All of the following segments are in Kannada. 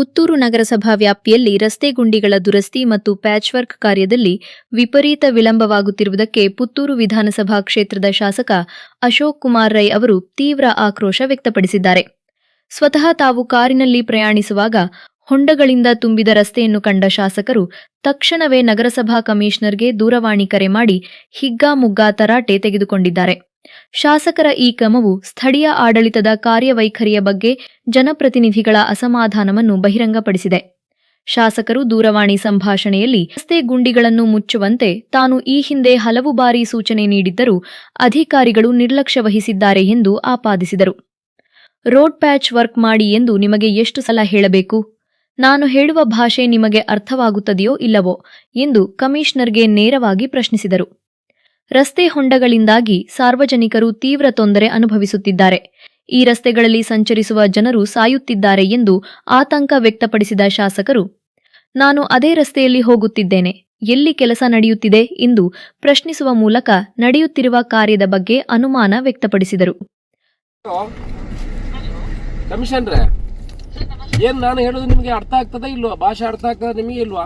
ಪುತ್ತೂರು ನಗರಸಭಾ ವ್ಯಾಪ್ತಿಯಲ್ಲಿ ರಸ್ತೆ ಗುಂಡಿಗಳ ದುರಸ್ತಿ ಮತ್ತು ಪ್ಯಾಚ್ ವರ್ಕ್ ಕಾರ್ಯದಲ್ಲಿ ವಿಪರೀತ ವಿಳಂಬವಾಗುತ್ತಿರುವುದಕ್ಕೆ ಪುತ್ತೂರು ವಿಧಾನಸಭಾ ಕ್ಷೇತ್ರದ ಶಾಸಕ ಅಶೋಕ್ ಕುಮಾರ್ ರೈ ಅವರು ತೀವ್ರ ಆಕ್ರೋಶ ವ್ಯಕ್ತಪಡಿಸಿದ್ದಾರೆ. ಸ್ವತಃ ತಾವು ಕಾರಿನಲ್ಲಿ ಪ್ರಯಾಣಿಸುವಾಗ ಹೊಂಡಗಳಿಂದ ತುಂಬಿದ ರಸ್ತೆಯನ್ನು ಕಂಡ ಶಾಸಕರು ತಕ್ಷಣವೇ ನಗರಸಭಾ ಕಮಿಷನರ್ಗೆ ದೂರವಾಣಿ ಕರೆ ಮಾಡಿ ಹಿಗ್ಗಾಮುಗ್ಗಾ ತರಾಟೆ ತೆಗೆದುಕೊಂಡಿದ್ದಾರೆ. ಶಾಸಕರ ಈ ಕ್ರಮವು ಸ್ಥಳೀಯ ಆಡಳಿತದ ಕಾರ್ಯವೈಖರಿಯ ಬಗ್ಗೆ ಜನಪ್ರತಿನಿಧಿಗಳ ಅಸಮಾಧಾನವನ್ನು ಬಹಿರಂಗಪಡಿಸಿದೆ. ಶಾಸಕರು ದೂರವಾಣಿ ಸಂಭಾಷಣೆಯಲ್ಲಿ ರಸ್ತೆ ಗುಂಡಿಗಳನ್ನು ಮುಚ್ಚುವಂತೆ ತಾನು ಈ ಹಿಂದೆ ಹಲವು ಬಾರಿ ಸೂಚನೆ ನೀಡಿದ್ದರೂ ಅಧಿಕಾರಿಗಳು ನಿರ್ಲಕ್ಷ್ಯ ವಹಿಸಿದ್ದಾರೆ ಎಂದು ಆಪಾದಿಸಿದರು. ರೋಡ್ ಪ್ಯಾಚ್ ವರ್ಕ್ ಮಾಡಿ ಎಂದು ನಿಮಗೆ ಎಷ್ಟು ಸಲ ಹೇಳಬೇಕು? ನಾನು ಹೇಳುವ ಭಾಷೆ ನಿಮಗೆ ಅರ್ಥವಾಗುತ್ತದೆಯೋ ಇಲ್ಲವೋ? ಎಂದು ಕಮಿಷನರ್ಗೆ ನೇರವಾಗಿ ಪ್ರಶ್ನಿಸಿದರು. ರಸ್ತೆ ಹೊಂಡಗಳಿಂದಾಗಿ ಸಾರ್ವಜನಿಕರು ತೀವ್ರ ತೊಂದರೆ ಅನುಭವಿಸುತ್ತಿದ್ದಾರೆ. ಈ ರಸ್ತೆಗಳಲ್ಲಿ ಸಂಚರಿಸುವ ಜನರು ಸಾಯುತ್ತಿದ್ದಾರೆ ಎಂದು ಆತಂಕ ವ್ಯಕ್ತಪಡಿಸಿದ ಶಾಸಕರು, ನಾನು ಅದೇ ರಸ್ತೆಯಲ್ಲಿ ಹೋಗುತ್ತಿದ್ದೇನೆ. ಎಲ್ಲಿ ಕೆಲಸ ನಡೆಯುತ್ತಿದೆ ಎಂದು ಪ್ರಶ್ನಿಸುವ ಮೂಲಕ ನಡೆಯುತ್ತಿರುವ ಕಾರ್ಯದ ಬಗ್ಗೆ ಅನುಮಾನ ವ್ಯಕ್ತಪಡಿಸಿದರು. ಏನ್ ನಾನು ಹೇಳೋದು ನಿಮಗೆ ಅರ್ಥ ಆಗ್ತದ ಇಲ್ವಾ? ಭಾಷೆ ಅರ್ಥ ಆಗ್ತದ ನಿಮಗೆ ಇಲ್ವಾ?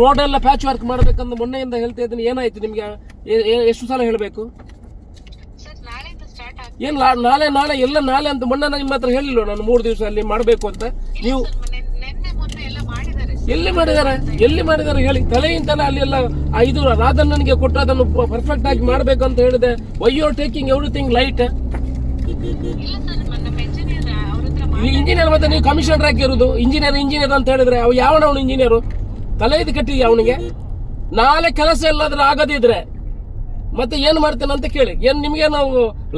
ರೋಡ್ ಎಲ್ಲ ಪ್ಯಾಚ್ ವರ್ಕ್ ಮಾಡ್ಬೇಕಂತ ಮೊನ್ನೆಯಿಂದ ಹೇಳ್ತಾ ಇದ್ದೀನಿ. ಏನಾಯ್ತು ನಿಮ್ಗೆ? ಎಷ್ಟು ಸಲ ಹೇಳಬೇಕು? ಏನ್ ನಾಳೆ ನಾಳೆ ಎಲ್ಲ ನಾಳೆ ಅಂತ ಮೊನ್ನೆ ನಾನು ನಿಮ್ಮ ಹತ್ರ ಹೇಳಿಲ್ಲ ನಾನು ಮೂರು ದಿವಸ ಅಲ್ಲಿ ಮಾಡಬೇಕು ಅಂತ. ನೀವು ಎಲ್ಲ ಮಾಡಿದ್ದಾರೆ ಎಲ್ಲಿ ಮಾಡಿದ್ದಾರೆ? ಹೇಳಿ. ತಲೆಯಿಂದ ಅಲ್ಲಿ ಎಲ್ಲ ಇದು ರಾಧನ್ ನನಗೆ ಕೊಟ್ಟು ಅದನ್ನು ಪರ್ಫೆಕ್ಟ್ ಆಗಿ ಮಾಡಬೇಕು ಅಂತ ಹೇಳಿದೆ. Why you taking everything light engineer ಮತ್ತೆ ನೀವು ಕಮಿಷನರ್ ಆಗಿರೋದು ಇಂಜಿನಿಯರ್ ಇಂಜಿನಿಯರ್ ಅಂತ ಹೇಳಿದ್ರೆ ಅವ್ ಯಾವನ ಅವನು ಇಂಜಿನಿಯರು ತಲೆ ಇದು ಕಟ್ಟಿ ಅವನಿಗೆ ನಾಳೆ ಕೆಲಸ ಎಲ್ಲಾದ್ರೂ ಆಗದಿದ್ರೆ ಮತ್ತೆ ಏನ್ ಮಾಡ್ತೇನೆ ಅಂತ ಕೇಳಿ. ಏನ್ ನಿಮ್ಗೆ ನಾವು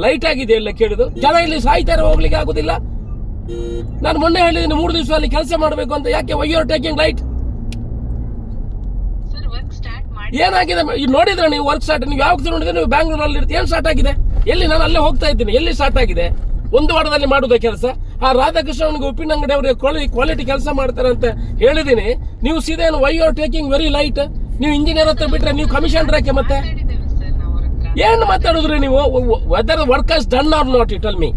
ಲೈಟ್ ಆಗಿದೆ ಎಲ್ಲ ಕೇಳಿದು. ಜನ ಇಲ್ಲಿ ಸಾಯ್ತಾರೆ ಹೋಗ್ಲಿಕ್ಕೆ ಆಗುದಿಲ್ಲ. ನಾನು ಮೊನ್ನೆ ಹೇಳಿದ್ದೀನಿ ಮೂರು ದಿವಸ ಅಲ್ಲಿ ಕೆಲಸ ಮಾಡಬೇಕು ಅಂತ. ಯಾಕೆ ವೈ ಆರ್ ಟೇಕಿಂಗ್ ಲೈಟ್ ಏನಾಗಿದೆ? ಈಗ ನೋಡಿದ್ರೆ ನೀವು ವರ್ಕ್ ಸ್ಟಾರ್ಟ್ ನೀವು ಯಾವಾಗ ನೋಡಿದ್ರೆ ನೀವು ಬ್ಯಾಂಗ್ಳೂರಲ್ಲಿ ಇರ್ತೀವಿ ಏನ್ ಸ್ಟಾರ್ಟ್ ಆಗಿದೆ? ಎಲ್ಲಿ? ನಾನು ಅಲ್ಲೇ ಹೋಗ್ತಾ ಇದ್ದೀನಿ. ಎಲ್ಲಿ ಸ್ಟಾರ್ಟ್ ಆಗಿದೆ? ಒಂದು ವಾರದಲ್ಲಿ ಮಾಡುವುದೇ ಕೆಲಸ. ಆ ರಾಧಾಕೃಷ್ಣ ಅವನಿಗೆ ಉಪ್ಪಿನಂಗಡಿ ಅವರಿಗೆ ಕ್ವಾಲಿಟಿ ಕೆಲಸ ಮಾಡ್ತಾರೆ ಅಂತ ಹೇಳಿದೀನಿ ನೀವು ಸೀದಾ why are taking very light ನೀವು ಇಂಜಿನಿಯರ್ ಹತ್ರ ಬಿಟ್ರೆ ನೀವು ಕಮಿಷನ್ ರಾಕೆ ಮತ್ತೆ? ಏನು ಮಾತಾಡಿದ್ರಿ ನೀವು? Whether work as done or not it all me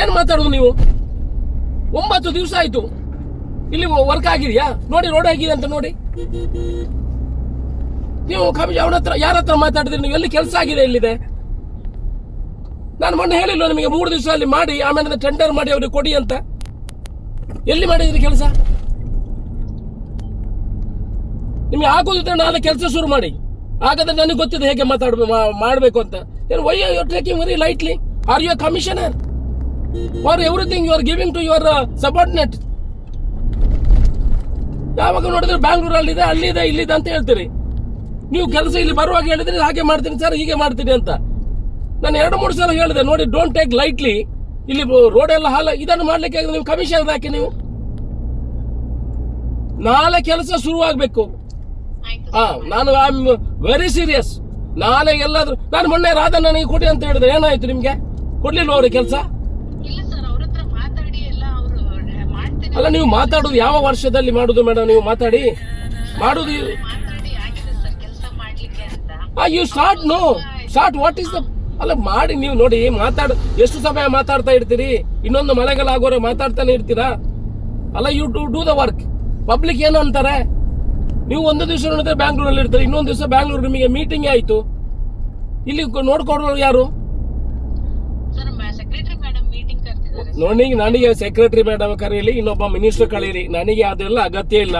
ಏನ್ ಮಾತಾಡುದು ನೀವು? ಒಂಬತ್ತು ದಿವಸ ಆಯ್ತು. ಇಲ್ಲಿ ವರ್ಕ್ ಆಗಿದೆಯಾ? ನೋಡಿ ರೋಡ್ ಆಗಿದೆ ಅಂತ ನೋಡಿ. ನೀವು ಅವನ ಹತ್ರ ಯಾರ ಹತ್ರ ಮಾತಾಡಿದ್ರಿ? ನೀವು ಎಲ್ಲಿ ಕೆಲಸ ಆಗಿದೆ ಎಲ್ಲಿದೆ? ನಾನು ಮೊನ್ನೆ ಹೇಳಿಲ್ಲ ನಿಮಗೆ ಮೂರು ದಿವಸ ಅಲ್ಲಿ ಮಾಡಿ, ಆಮೇಲೆ ಟೆಂಡರ್ ಮಾಡಿ ಅವ್ರಿಗೆ ಕೊಡಿ ಅಂತ? ಎಲ್ಲಿ ಮಾಡಿದ್ರಿ ಕೆಲಸ? ನಿಮ್ಗೆ ಆಗೋದಿದ್ರೆ ನಾನು ಕೆಲಸ ಶುರು ಮಾಡಿ. ಹಾಗಾದ್ರೆ ನನಗೆ ಗೊತ್ತಿದೆ ಹೇಗೆ ಮಾತಾಡ್ಬೇಕು ಮಾಡಬೇಕು ಅಂತ. ಏನು why are taking lightly are you commissioner for everything you are giving to your subordinate ಯಾವಾಗ ನೋಡಿದ್ರೆ ಬ್ಯಾಂಗ್ಳೂರಲ್ಲಿದೆ, ಅಲ್ಲಿದೆ, ಇಲ್ಲಿದೆ ಅಂತ ಹೇಳ್ತೀರಿ. ನೀವು ಕೆಲಸ ಇಲ್ಲಿ ಬರುವಾಗ ಹೇಳಿದ್ರೆ ಹಾಗೆ ಮಾಡ್ತೀನಿ, ಸರ್, ಹೀಗೆ ಮಾಡ್ತೀನಿ ಅಂತ. ನಾನು ಎರಡು ಮೂರು ಸಲ ಹೇಳಿದೆ ನೋಡಿ ಡೋಂಟ್ ಟೇಕ್ ಲೈಟ್ಲಿ ಇಲ್ಲಿ ರೋಡ್ ಎಲ್ಲ ಹಾಲ ಇದನ್ನು ಮಾಡ್ಲಿಕ್ಕೆ ನೀವು ಕಮಿಷನ್ ಹಾಕಿ ನೀವು. ನಾಳೆ ಕೆಲಸ ಶುರು ಆಗ್ಬೇಕು. ಹಾ ನಾನು ಐ ಆಮ್ ವೆರಿ ಸೀರಿಯಸ್ ನಾಳೆ ಎಲ್ಲಾದ್ರೂ ನಾನು ಮೊನ್ನೆ ರಾಧಾ ನನಗೆ ಕೊಡಿ ಅಂತ ಹೇಳಿದ್ರೆ ಏನಾಯ್ತು ನಿಮ್ಗೆ? ಕೊಡ್ಲಿಲ್ಲ ಕೆಲಸ? ಅವ್ರ ಮಾಡ್ತೀನಿ. ಅಲ್ಲ ನೀವು ಮಾತಾಡೋದು ಯಾವ ವರ್ಷದಲ್ಲಿ ಮಾಡುದು ಮೇಡಮ್ ನೀವು ಮಾತಾಡಿ? ಮಾಡುದು ಕೆಲಸ you start no start what is the ಅಲ್ಲ ಮಾಡಿ ನೀವು ನೋಡಿ ಮಾತಾಡ ಎಷ್ಟು ಸಮಯ ಮಾತಾಡ್ತಾ ಇರ್ತೀರಿ? ಇನ್ನೊಂದು ಮಳೆಗಾಲ ಆಗೋರೆ ಮಾತಾಡ್ತಾನೆ ಇರ್ತೀರಾ? ಅಲ್ಲ you to do the work public ಏನು ಅಂತಾರೆ? ನೀವು ಒಂದು ದಿವಸ ನೋಡಿದ್ರೆ ಬ್ಯಾಂಗ್ಳೂರಲ್ಲಿ ಇರ್ತಾರೆ ಇನ್ನೊಂದು ದಿವಸ ಬ್ಯಾಂಗ್ಳೂರ್ ನಿಮಗೆ ಮೀಟಿಂಗ್ ಆಯಿತು. ಇಲ್ಲಿ ನೋಡ್ಕೊಡೋರು ಯಾರು? ನೋಡಿ ನನಗೆ ಸೆಕ್ರೆಟರಿ ಮೇಡಮ್ ಕರೀಲಿ ಇನ್ನೊಬ್ಬ ಮಿನಿಸ್ಟರ್ ಕಳೀರಿ ನನಗೆ ಅದೆಲ್ಲ ಅಗತ್ಯ ಇಲ್ಲ.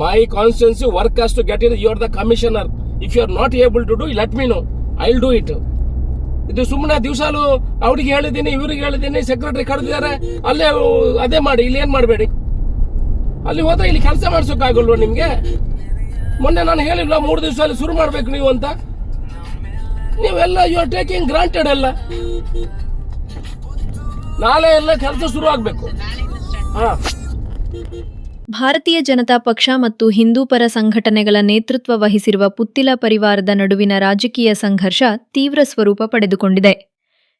ಮೈ ಕಾನ್ಸ್ಟಿಟ್ಯೂನ್ಸಿ ವರ್ಕ್ ಅಷ್ಟು get it you are the commissioner if you are not able to do let me know I will do it ಇದು ಸುಮ್ಮನೆ ದಿವಸಾಲು ಅವ್ರಿಗೆ ಹೇಳಿದ್ದೀನಿ, ಇವ್ರಿಗೆ ಹೇಳಿದ್ದೀನಿ ಸೆಕ್ರೆಟರಿ ಕರೆದಿದ್ದಾರೆ ಅಲ್ಲೇ ಅದೇ ಮಾಡಿ, ಇಲ್ಲಿ ಏನು ಮಾಡಬೇಡಿ? ಅಲ್ಲಿ ಹೋದ್ರೆ ಇಲ್ಲಿ ಕೆಲಸ ಮಾಡಿಸೋಕ್ಕಾಗಲ್ವ ನಿಮಗೆ? ಮೊನ್ನೆ ನಾನು ಹೇಳಿಲ್ಲ ಮೂರು ದಿವಸ ಅಲ್ಲಿ ಶುರು ಮಾಡ್ಬೇಕು ನೀವು ಅಂತ? ನೀವೆಲ್ಲ ಯು ಆರ್ ಟೇಕಿಂಗ್ ಗ್ರಾಂಟೆಡ್ ಎಲ್ಲ. ನಾಳೆ ಎಲ್ಲ ಕೆಲಸ ಶುರು ಆಗಬೇಕು. ಹಾಂ ಹಾ. ಭಾರತೀಯ ಜನತಾ ಪಕ್ಷ ಮತ್ತು ಹಿಂದೂ ಪರ ಸಂಘಟನೆಗಳ ನೇತೃತ್ವ ವಹಿಸಿರುವ ಪುತ್ತಿಲ ಪರಿವಾರದ ನಡುವಿನ ರಾಜಕೀಯ ಸಂಘರ್ಷ ತೀವ್ರ ಸ್ವರೂಪ ಪಡೆದುಕೊಂಡಿದೆ.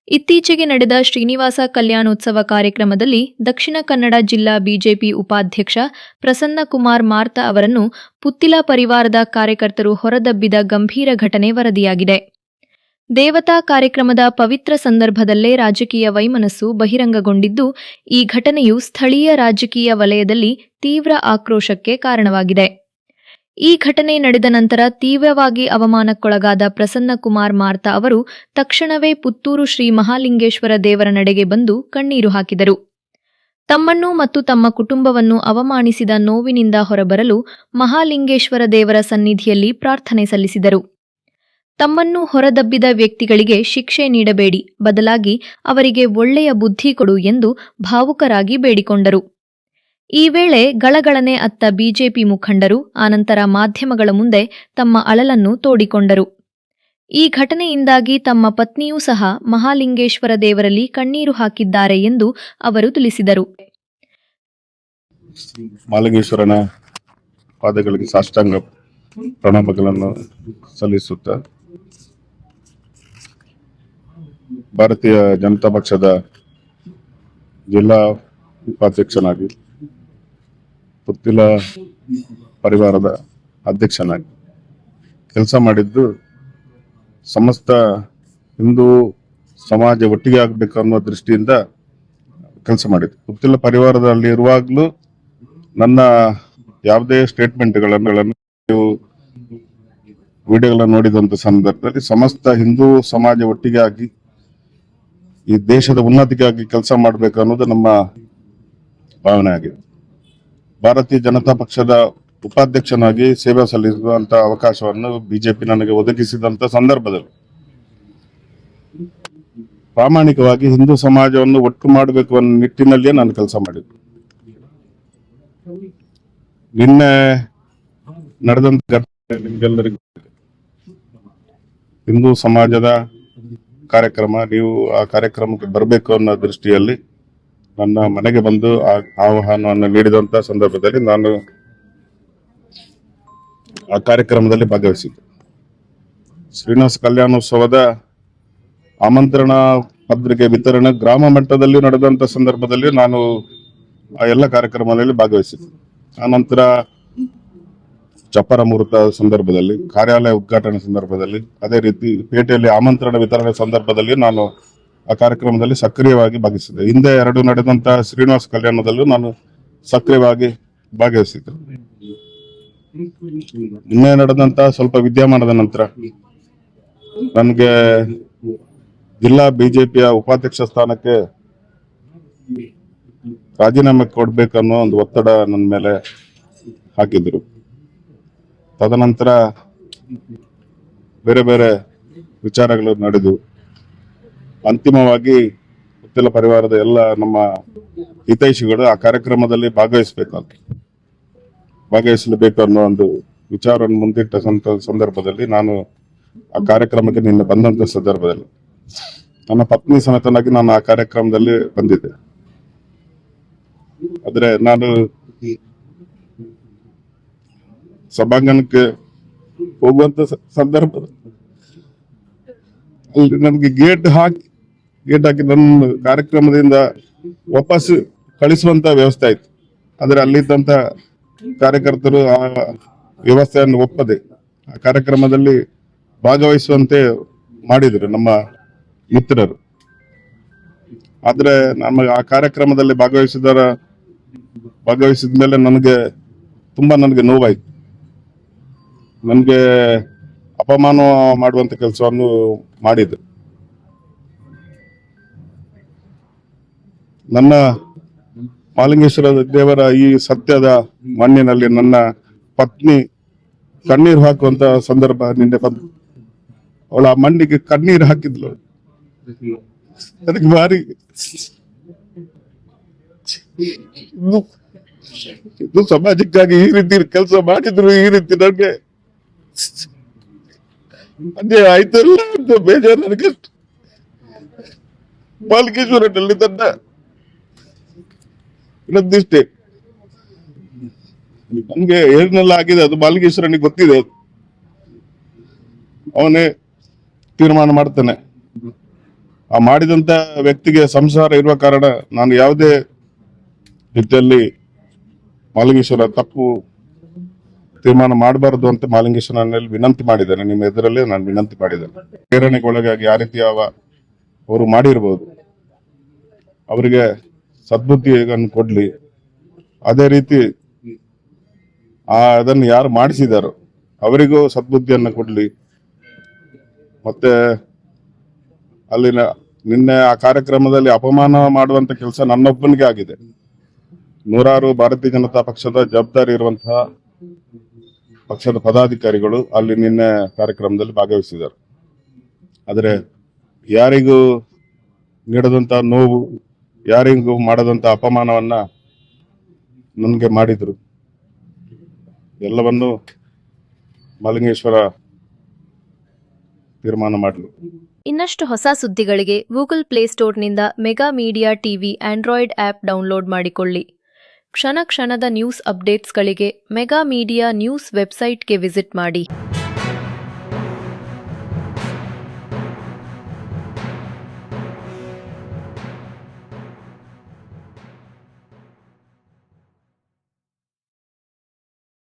ಇತ್ತೀಚೆಗೆ ನಡೆದ ಶ್ರೀನಿವಾಸ ಕಲ್ಯಾಣೋತ್ಸವ ಕಾರ್ಯಕ್ರಮದಲ್ಲಿ ದಕ್ಷಿಣ ಕನ್ನಡ ಜಿಲ್ಲಾ ಬಿಜೆಪಿ ಉಪಾಧ್ಯಕ್ಷ ಪ್ರಸನ್ನಕುಮಾರ್ ಮಾರ್ತಾ ಅವರನ್ನು ಪುತ್ತಿಲ ಪರಿವಾರದ ಕಾರ್ಯಕರ್ತರು ಹೊರದಬ್ಬಿದ ಗಂಭೀರ ಘಟನೆ ವರದಿಯಾಗಿದೆ. ದೇವತಾ ಕಾರ್ಯಕ್ರಮದ ಪವಿತ್ರ ಸಂದರ್ಭದಲ್ಲೇ ರಾಜಕೀಯ ವೈಮನಸ್ಸು ಬಹಿರಂಗಗೊಂಡಿದ್ದು, ಈ ಘಟನೆಯು ಸ್ಥಳೀಯ ರಾಜಕೀಯ ವಲಯದಲ್ಲಿ ತೀವ್ರ ಆಕ್ರೋಶಕ್ಕೆ ಕಾರಣವಾಗಿದೆ. ಈ ಘಟನೆ ನಡೆದ ನಂತರ ತೀವ್ರವಾಗಿ ಅವಮಾನಕ್ಕೊಳಗಾದ ಪ್ರಸನ್ನ ಕುಮಾರ್ ಮಾರ್ತಾ ಅವರು ತಕ್ಷಣವೇ ಪುತ್ತೂರು ಶ್ರೀ ಮಹಾಲಿಂಗೇಶ್ವರ ದೇವರ ನಡೆಗೆ ಬಂದು ಕಣ್ಣೀರು ಹಾಕಿದರು. ತಮ್ಮನ್ನು ಮತ್ತು ತಮ್ಮ ಕುಟುಂಬವನ್ನು ಅವಮಾನಿಸಿದ ನೋವಿನಿಂದ ಹೊರಬರಲು ಮಹಾಲಿಂಗೇಶ್ವರ ದೇವರ ಸನ್ನಿಧಿಯಲ್ಲಿ ಪ್ರಾರ್ಥನೆ ಸಲ್ಲಿಸಿದರು. ತಮ್ಮನ್ನು ಹೊರದಬ್ಬಿದ ವ್ಯಕ್ತಿಗಳಿಗೆ ಶಿಕ್ಷೆ ನೀಡಬೇಡಿ, ಬದಲಾಗಿ ಅವರಿಗೆ ಒಳ್ಳೆಯ ಬುದ್ಧಿ ಕೊಡು ಎಂದು ಭಾವುಕರಾಗಿ ಬೇಡಿಕೊಂಡರು. ಈ ವೇಳೆ ಗಳಗಳನೆ ಅತ್ತ ಬಿಜೆಪಿ ಮುಖಂಡರು, ಆನಂತರ ಮಾಧ್ಯಮಗಳ ಮುಂದೆ ತಮ್ಮ ಅಳಲನ್ನು ತೋಡಿಕೊಂಡರು. ಈ ಘಟನೆಯಿಂದಾಗಿ ತಮ್ಮ ಪತ್ನಿಯೂ ಸಹ ಮಹಾಲಿಂಗೇಶ್ವರ ದೇವರಲ್ಲಿ ಕಣ್ಣೀರು ಹಾಕಿದ್ದಾರೆ ಎಂದು ಅವರು ತಿಳಿಸಿದರು. ಮಹಾಲಿಂಗೇಶ್ವರನ ಪಾದಗಳಿಗೆ ಸಾಷ್ಟಾಂಗ ಪ್ರಣಾಮಗಳನ್ನು ಸಲ್ಲಿಸುತ್ತಾ ಭಾರತೀಯ ಜನತಾ ಪಕ್ಷದ ಜಿಲ್ಲಾ ಉಪಾಧ್ಯಕ್ಷನಾಗಿ ಪುತ್ತಿಲ ಪರಿವಾರದ ಅಧ್ಯಕ್ಷನಾಗಿ ಕೆಲಸ ಮಾಡಿದ್ದು ಸಮಸ್ತ ಹಿಂದೂ ಸಮಾಜ ಒಟ್ಟಿಗೆ ಆಗಬೇಕು ಅನ್ನೋ ದೃಷ್ಟಿಯಿಂದ ಕೆಲಸ ಮಾಡಿದ್ದು. ಪುತ್ತಿಲ ಪರಿವಾರದಲ್ಲಿ ಇರುವಾಗಲೂ ನನ್ನ ಯಾವುದೇ ಸ್ಟೇಟ್ಮೆಂಟ್ಗಳನ್ನು ನೀವು ವಿಡಿಯೋಗಳನ್ನು ನೋಡಿದಂಥ ಸಂದರ್ಭದಲ್ಲಿ ಸಮಸ್ತ ಹಿಂದೂ ಸಮಾಜ ಒಟ್ಟಿಗೆ ಆಗಿ ಈ ದೇಶದ ಉನ್ನತಿಗಾಗಿ ಕೆಲಸ ಮಾಡಬೇಕು ಅನ್ನೋದು ನಮ್ಮ ಭಾವನೆ ಆಗಿದೆ. ಭಾರತೀಯ ಜನತಾ ಪಕ್ಷದ ಉಪಾಧ್ಯಕ್ಷನಾಗಿ ಸೇವೆ ಸಲ್ಲಿಸುವಂತ ಅವಕಾಶವನ್ನು ಬಿಜೆಪಿ ನನಗೆ ಒದಗಿಸಿದಂತ ಸಂದರ್ಭದಲ್ಲಿ ಪ್ರಾಮಾಣಿಕವಾಗಿ ಹಿಂದೂ ಸಮಾಜವನ್ನು ಒಟ್ಟು ಮಾಡಬೇಕು ಅನ್ನೋ ನಿಟ್ಟಿನಲ್ಲಿಯೇ ನಾನು ಕೆಲಸ ಮಾಡಿದ್ದು. ನಿನ್ನೆ ನಡೆದಂತ ಘಟನೆ ನಿಮ್ಗೆಲ್ಲರಿಗೂ ಹಿಂದೂ ಸಮಾಜದ ಕಾರ್ಯಕ್ರಮ, ನೀವು ಆ ಕಾರ್ಯಕ್ರಮಕ್ಕೆ ಬರಬೇಕು ಅನ್ನೋ ದೃಷ್ಟಿಯಲ್ಲಿ ನನ್ನ ಮನೆಗೆ ಬಂದು ಆಹ್ವಾನವನ್ನು ನೀಡಿದಂತ ಸಂದರ್ಭದಲ್ಲಿ ನಾನು ಆ ಕಾರ್ಯಕ್ರಮದಲ್ಲಿ ಭಾಗವಹಿಸಿದ್ದೆ. ಶ್ರೀನಿವಾಸ ಕಲ್ಯಾಣೋತ್ಸವದ ಆಮಂತ್ರಣ ಪತ್ರಿಕೆ ವಿತರಣೆ ಗ್ರಾಮ ಮಟ್ಟದಲ್ಲಿ ನಡೆದಂತ ಸಂದರ್ಭದಲ್ಲಿ ನಾನು ಆ ಎಲ್ಲ ಕಾರ್ಯಕ್ರಮಗಳಲ್ಲಿ ಭಾಗವಹಿಸಿದ್ದೆ. ಆನಂತರ ಚಪ್ಪರ ಮುಹೂರ್ತ ಸಂದರ್ಭದಲ್ಲಿ, ಕಾರ್ಯಾಲಯ ಉದ್ಘಾಟನೆ ಸಂದರ್ಭದಲ್ಲಿ, ಅದೇ ರೀತಿ ಪೇಟೆಯಲ್ಲಿ ಆಮಂತ್ರಣ ವಿತರಣೆ ಸಂದರ್ಭದಲ್ಲಿ ನಾನು ಆ ಕಾರ್ಯಕ್ರಮದಲ್ಲಿ ಸಕ್ರಿಯವಾಗಿ ಭಾಗಿಸಿದೆ. ಹಿಂದೆ ಎರಡು ನಡೆದಂತ ಶ್ರೀನಿವಾಸ ಕಲ್ಯಾಣದಲ್ಲೂ ನಾನು ಸಕ್ರಿಯವಾಗಿ ಭಾಗವಹಿಸಿದ್ದೆ. ನಿನ್ನೆ ನಡೆದಂತ ಸ್ವಲ್ಪ ವಿದ್ಯಮಾನದ ನಂತರ ನನಗೆ ಜಿಲ್ಲಾ ಬಿಜೆಪಿಯ ಉಪಾಧ್ಯಕ್ಷ ಸ್ಥಾನಕ್ಕೆ ರಾಜೀನಾಮೆ ಕೊಡ್ಬೇಕನ್ನೋ ಒಂದು ಒತ್ತಡ ನನ್ನ ಮೇಲೆ ಹಾಕಿದ್ರು. ತದನಂತರ ಬೇರೆ ಬೇರೆ ವಿಚಾರಗಳು ನಡೆದು ಅಂತಿಮವಾಗಿ ಉತ್ತಿಲ ಪರಿವಾರದ ಎಲ್ಲ ನಮ್ಮ ಹಿತೈಷಿಗಳು ಆ ಕಾರ್ಯಕ್ರಮದಲ್ಲಿ ಭಾಗವಹಿಸಬೇಕಂತ ಭಾಗವಹಿಸಲೇಬೇಕು ಅನ್ನೋ ಒಂದು ವಿಚಾರವನ್ನು ಮುಂದಿಟ್ಟ ಸಂದರ್ಭದಲ್ಲಿ ನಾನು ಆ ಕಾರ್ಯಕ್ರಮಕ್ಕೆ ನಿನ್ನೆ ಬಂದಂತ ಸಂದರ್ಭದಲ್ಲಿ. ನನ್ನ ಪತ್ನಿ ಸಮೇತನಾಗಿ ನಾನು ಆ ಕಾರ್ಯಕ್ರಮದಲ್ಲಿ ಬಂದಿದ್ದೆ. ಆದ್ರೆ ನಾನು ಸಭಾಂಗಣಕ್ಕೆ ಹೋಗುವಂತ ಸಂದರ್ಭ. ಅಲ್ಲಿ ನನಗೆ ಗೇಟ್ ಹಾಕಿ ಗೇಟ್ ಹಾಕಿ ನನ್ನ ಕಾರ್ಯಕ್ರಮದಿಂದ ವಾಪಸ್ ಕಳಿಸುವಂತ ವ್ಯವಸ್ಥೆ ಆಯ್ತು. ಆದ್ರೆ ಅಲ್ಲಿದ್ದಂತ ಕಾರ್ಯಕರ್ತರು ಆ ವ್ಯವಸ್ಥೆಯನ್ನು ಒಪ್ಪದೆ, ಆ ಕಾರ್ಯಕ್ರಮದಲ್ಲಿ ಭಾಗವಹಿಸುವಂತೆ ಮಾಡಿದ್ರು ನಮ್ಮ ಮಿತ್ರರು. ಆದ್ರೆ ನಮ್ಮ ಆ ಕಾರ್ಯಕ್ರಮದಲ್ಲಿ ಭಾಗವಹಿಸಿದರ ಭಾಗವಹಿಸಿದ ಮೇಲೆ ನನಗೆ ತುಂಬಾ ನನಗೆ ನೋವಾಯ್ತು. ನನಗೆ ಅಪಮಾನ ಮಾಡುವಂಥ ಕೆಲಸವನ್ನು ಮಾಡಿದ್ರು ನನ್ನ ಮಾಲಿಂಗೇಶ್ವರ ದೇವರ ಈ ಸತ್ಯದ ಮಣ್ಣಿನಲ್ಲಿ ನನ್ನ ಪತ್ನಿ ಕಣ್ಣೀರು ಹಾಕುವಂತ ಸಂದರ್ಭ ನಿನ್ನೆ ಬಂದು ಅವಳು ಆ ಮಣ್ಣಿಗೆ ಕಣ್ಣೀರು ಹಾಕಿದ್ಲು ಅದಕ್ಕೆ ಭಾರಿ. ಇದು ಸಮಾಜಕ್ಕಾಗಿ ಈ ರೀತಿ ಕೆಲಸ ಮಾಡಿದ್ರು ಈ ರೀತಿ ನನಗೆ ಅದೇ ಆಯ್ತಲ್ಲ ಅಂತ ಬೇಜಾರು ನನಗೆ. ಮಾಲಿಕೇಶ್ವರನಲ್ಲಿ ತನ್ನ ಇನ್ನೊಂದಿಷ್ಟೇ ನಮ್ಗೆ ಏರ್ನೆಲ್ಲ ಆಗಿದೆ, ಅದು ಬಾಲಕೇಶ್ವರನಿಗೆ ಗೊತ್ತಿದೆ. ಅದು. ಅವನೇ ತೀರ್ಮಾನ ಮಾಡ್ತಾನೆ. ಆ ಮಾಡಿದಂತ ವ್ಯಕ್ತಿಗೆ ಸಂಸಾರ ಇರುವ ಕಾರಣ ನಾನು ಯಾವುದೇ ರೀತಿಯಲ್ಲಿ ಮಾಲಿಂಗೇಶ್ವರ ತಪ್ಪು ತೀರ್ಮಾನ ಮಾಡಬಾರದು ಅಂತ ಮಾಲಿಂಗೇಶ್ವರ ನನ್ನಲ್ಲಿ ವಿನಂತಿ ಮಾಡಿದ್ದೇನೆ. ನಿಮ್ಮ ಎದುರಲ್ಲೇ ನಾನು ವಿನಂತಿ ಮಾಡಿದ್ದೇನೆ. ಪ್ರೇರಣೆಗೊಳಗಾಗಿ ಆ ರೀತಿ ಯಾವ ಅವರು ಮಾಡಿರ್ಬೋದು. ಅವರಿಗೆ ಸದ್ಬುದ್ಧಿಯನ್ನು ಕೊಡ್ಲಿ. ಅದೇ ರೀತಿ ಆ ಅದನ್ನು ಯಾರು ಮಾಡಿಸಿದಾರೋ ಅವರಿಗೂ ಸದ್ಬುದ್ಧಿಯನ್ನು ಕೊಡ್ಲಿ. ಮತ್ತೆ ಅಲ್ಲಿನ ನಿನ್ನೆ ಆ ಕಾರ್ಯಕ್ರಮದಲ್ಲಿ ಅಪಮಾನ ಮಾಡುವಂತ ಕೆಲಸ ನನ್ನೊಬ್ಬನಿಗೆ ಆಗಿದೆ. ನೂರಾರು ಭಾರತೀಯ ಜನತಾ ಪಕ್ಷದ ಜವಾಬ್ದಾರಿ ಇರುವಂತಹ ಪಕ್ಷದ ಪದಾಧಿಕಾರಿಗಳು ಅಲ್ಲಿ ನಿನ್ನೆ ಕಾರ್ಯಕ್ರಮದಲ್ಲಿ ಭಾಗವಹಿಸಿದ್ದಾರೆ. ಆದರೆ ಯಾರಿಗೂ ನೀಡದಂತ ನೋವು, ಯಾರಿಗೂ ಮಾಡದಂತ ಅಪಮಾನವನ್ನ ನನಗೆ ಮಾಡಿದ್ರು. ಎಲ್ಲವನ್ನು ಮಲಿಂಗೇಶ್ವರ ತೀರ್ಮಾನ ಮಾಡಲು ಇನ್ನಷ್ಟು ಹೊಸ ಸುದ್ದಿಗಳಿಗೆ Google ಪ್ಲೇಸ್ಟೋರ್ನಿಂದ mega media TV, Android app download ಮಾಡಿಕೊಳ್ಳಿ. ಕ್ಷಣ ಕ್ಷಣದ ನ್ಯೂಸ್ ಅಪ್ಡೇಟ್ಸ್ಗಳಿಗೆ ಮೆಗಾ ಮೀಡಿಯಾ ನ್ಯೂಸ್ ವೆಬ್ಸೈಟ್ಗೆ ವಿಸಿಟ್ ಮಾಡಿ.